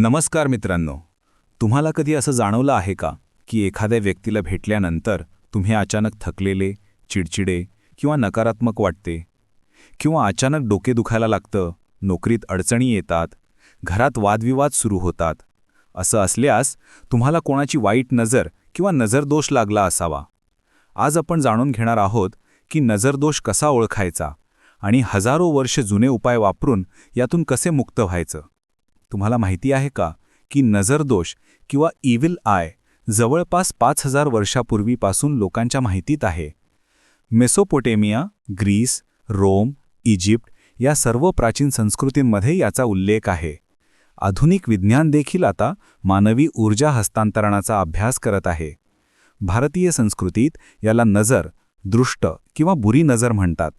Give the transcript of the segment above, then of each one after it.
नमस्कार मित्रांनो. तुम्हाला कधी असं जाणवलं आहे का की एखाद्या व्यक्तीला भेटल्यानंतर तुम्ही अचानक थकलेले चिडचिडे किंवा नकारात्मक वाटते? किंवा अचानक डोके दुखायला लागतं नोकरीत अडचणी येतात घरात वादविवाद सुरू होतात? असं असल्यास तुम्हाला कोणाची वाईट नजर किंवा नजरदोष लागला असावा. आज आपण जाणून घेणार आहोत की नजरदोष कसा ओळखायचा आणि हजारो वर्ष जुने उपाय वापरून यातून कसे मुक्त व्हायचं. तुम्हाला माहिती आहे का की नजरदोष किंवा इविल आय जवळपास पाच हजार वर्षापूर्वीपासून लोकांच्या माहितीत आहे. मेसोपोटेमिया ग्रीस रोम इजिप्त या सर्व प्राचीन संस्कृतींमध्ये याचा उल्लेख आहे. आधुनिक विज्ञान देखील आता मानवी ऊर्जा हस्तांतरणाचा अभ्यास करत आहे. भारतीय संस्कृतीत याला नजर दृष्ट किंवा बुरी नजर म्हणतात.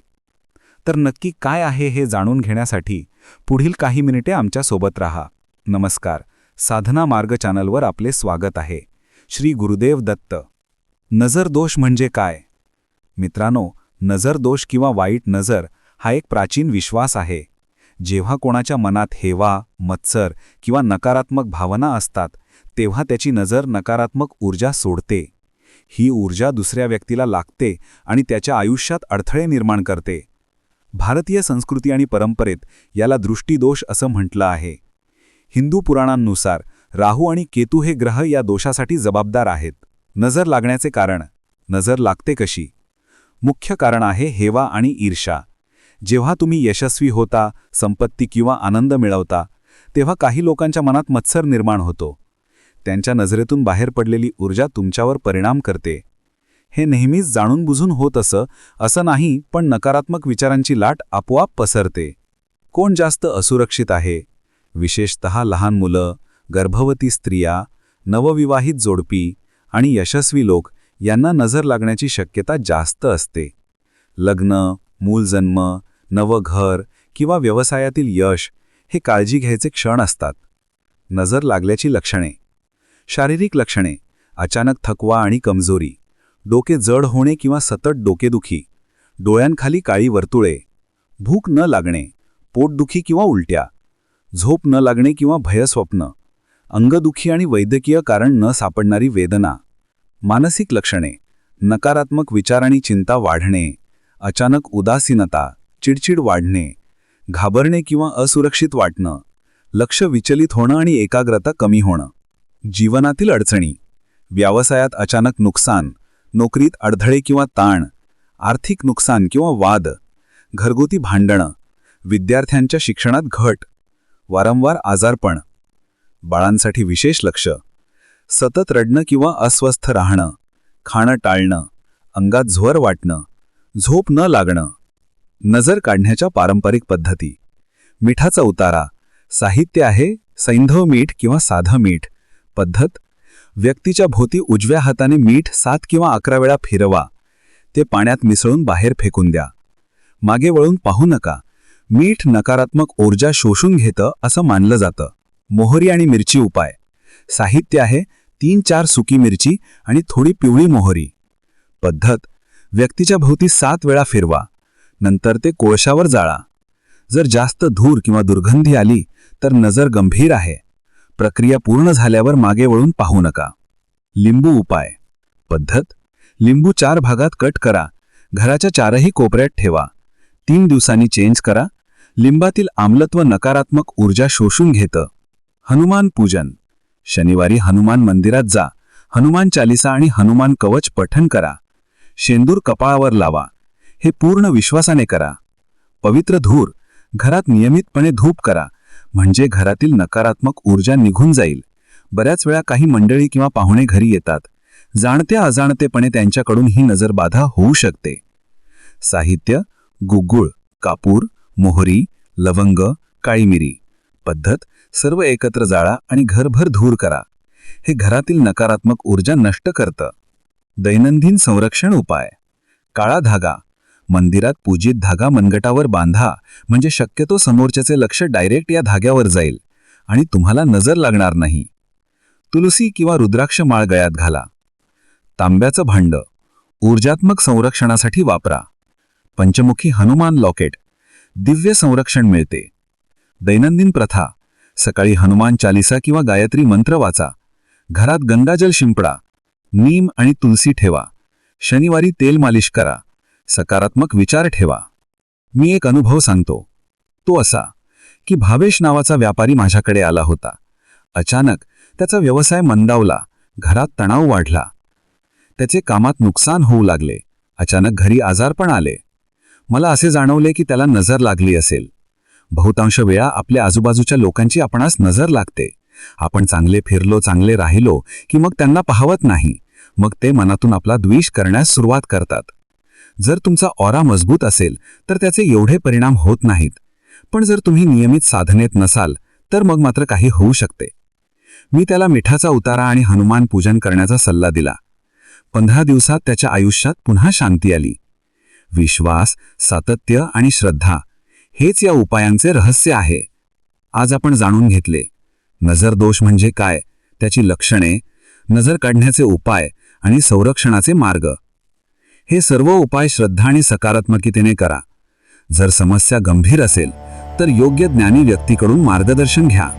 तर नक्की काय आहे हे जाणून घेण्यासाठी पुढील काही मिनिटे आमच्यासोबत राहा. नमस्कार. साधना मार्ग चॅनलवर आपले स्वागत आहे. श्री गुरुदेव दत्त. नजरदोष म्हणजे काय? मित्रांनो नजरदोष किंवा वाईट नजर हा एक प्राचीन विश्वास आहे. जेव्हा कोणाच्या मनात हेवा मत्सर किंवा नकारात्मक भावना असतात तेव्हा त्याची नजर नकारात्मक ऊर्जा सोडते. ही ऊर्जा दुसऱ्या व्यक्तीला लागते आणि त्याच्या आयुष्यात अडथळे निर्माण करते. भारतीय संस्कृती आणि परंपरेत याला दृष्टीदोष असं म्हटलं आहे. हिंदू पुराणांनुसार राहू आणि केतू हे ग्रह या दोषासाठी जबाबदार आहेत. नजर लागण्याचे कारण नजर लागते कशी? मुख्य कारण आहे हेवा आणि ईर्षा जेव्हा तुम्ही यशस्वी होता संपत्ती किंवा आनंद मिळवता तेव्हा काही लोकांच्या मनात मत्सर निर्माण होतो. त्यांच्या नजरेतून बाहेर पडलेली ऊर्जा तुमच्यावर परिणाम करते. हे नेहमीच जाणून बुजून होत असं असं नाही पण नकारात्मक विचारांची लाट आपोआप पसरते. कोण जास्त असुरक्षित आहे? विशेषत लहान मुलं गर्भवती स्त्रिया नवविवाहित जोडपी आणि यशस्वी लोक यांना नजर लागण्याची शक्यता जास्त असते. लग्न मूलजन्म नवं घर किंवा व्यवसायातील यश हे काळजी घ्यायचे क्षण असतात. नजर लागल्याची लक्षणे. शारीरिक लक्षणे. अचानक थकवा आणि कमजोरी. डोके जड होणे किंवा सतत डोकेदुखी डोळ्यांखाली काळी वर्तुळे भूक न लागणे पोटदुखी किंवा उलट्या झोप न लागणे किंवा भयस्वप्न अंगदुखी आणि वैद्यकीय कारण न सापडणारी वेदना मानसिक लक्षणे नकारात्मक विचार आणि चिंता वाढणे अचानक उदासीनता चिडचिड वाढणे घाबरणे किंवा असुरक्षित वाटणं लक्ष विचलित होणं आणि एकाग्रता कमी होणं जीवनातील अडचणी व्यवसायात अचानक नुकसान नोकरीत अडथळे किंवा ताण आर्थिक नुकसान किंवा वाद घरगुती भांडणं विद्यार्थ्यांच्या शिक्षणात घट वारंवार आजारपण बाळांसाठी विशेष लक्ष सतत रडणं किंवा अस्वस्थ राहणं खाणं टाळणं अंगात झोर वाटणं झोप न लागणं नजर काढण्याच्या पारंपरिक पद्धती मिठाचा उतारा साहित्य आहे सैंधव मीठ किंवा साधं मीठ पद्धत व्यक्तीच्या भोवती उजव्या हाताने मीठ सात किंवा अकरा वेळा फिरवा. ते पाण्यात मिसळून बाहेर फेकून द्या. मागे वळून पाहू नका. मीठ नकारात्मक ऊर्जा शोषून घेतं असं मानलं जातं. मोहरी आणि मिरची उपाय. साहित्य आहे तीन चार सुकी मिरची आणि थोडी पिवळी मोहरी. पद्धत. व्यक्तीच्या भोवती सात वेळा फिरवा. नंतर ते कोळशावर जाळा. जर जास्त धूर किंवा दुर्गंधी आली तर नजर गंभीर आहे. प्रक्रिया पूर्ण झाल्यावर मागे वळून पाहू नका. लिंबू उपाय. पद्धत. लिंबू चार भागात कट करा. घराच्या चारही कोपऱ्यात ठेवा. तीन दिवसांनी चेंज करा. लिंबातील आम्लत्व नकारात्मक ऊर्जा शोषून घेतं. हनुमान पूजन. शनिवारी हनुमान मंदिरात जा. हनुमान चालिसा आणि हनुमान कवच पठण करा. शेंदूर कपाळावर लावा. हे पूर्ण विश्वासाने करा. पवित्र धूर. घरात नियमितपणे धूप करा. म्हणजे घरातील नकारात्मक ऊर्जा निघून जाईल. बऱ्याच वेळा काही मंडळी किंवा पाहुणे घरी येतात. जाणत्या अजाणतेपणे त्यांच्याकडून ही नजरबाधा होऊ शकते. साहित्य गुगुळ कापूर मोहरी लवंग काळी मिरी पद्धत सर्व एकत्र जाळा आणि घरभर धूर करा. हे घरातील नकारात्मक ऊर्जा नष्ट करतं. दैनंदिन संरक्षण उपाय. काळा धागा. मंदिरात पूजित धागा मनगटावर बांधा म्हणजे शक्यतो समोरच्याचे लक्ष डायरेक्ट या धाग्यावर जाईल. आणि तुम्हाला नजर लागणार नाही. तुलसी किंवा रुद्राक्ष माळ गळ्यात घाला. तांब्याचं भांड ऊर्जात्मक संरक्षणासाठी वापरा. पंचमुखी हनुमान लॉकेट दिव्य संरक्षण मिळते. दैनंदिन प्रथा सकाळी हनुमान चालिसा किंवा गायत्री मंत्र वाचा. घरात गंगाजल शिंपडा. नीम आणि तुलसी ठेवा. शनिवारी तेल मालिश करा. सकारात्मक विचार ठेवा. मी एक अनुभव सांगतो. तो असा की भावेश नावाचा व्यापारी माझ्याकडे आला होता. अचानक त्याचा व्यवसाय मंदावला घरात तणाव वाढला. त्याचे कामात नुकसान होऊ लागले. अचानक घरी आजारपण आले. मला असे जाणवले की त्याला नजर लागली असेल. बहुतांश वेळा आपल्या आजूबाजूच्या लोकांची आपणास नजर लागते. आपण चांगले फिरलो चांगले राहिलो की मग त्यांना पाहवत नाही. मग ते मनातून आपला द्वेष करण्यास सुरुवात करतात. जर तुमचा ऑरा मजबूत असेल तर त्याचे एवढे परिणाम होत नाहीत. पण जर तुम्ही नियमित साधनेत नसाल तर मग मात्र काही होऊ शकते. मी त्याला मिठाचा उतारा आणि हनुमान पूजन करण्याचा सल्ला दिला. पंधरा दिवसात त्याच्या आयुष्यात पुन्हा शांती आली. विश्वास सातत्य आणि श्रद्धा हेच या उपायांचे रहस्य आहे. आज आपण जाणून घेतले. नजर दोष म्हणजे काय त्याची लक्षणे नजर काढण्याचे उपाय आणि संरक्षणाचे मार्ग. हे सर्व उपाय श्रद्धा आणि सकारात्मकतेने करा. जर समस्या गंभीर असेल तर योग्य ज्ञानी व्यक्तीकडून मार्गदर्शन घ्या.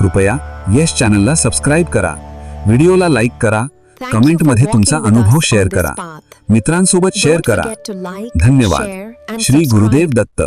कृपया येस चॅनलला सबस्क्राईब करा. व्हिडिओला लाईक करा. कमेंटमध्ये तुमचा अनुभव शेअर करा. मित्रांसोबत शेअर करा. धन्यवाद. श्री गुरुदेव दत्त.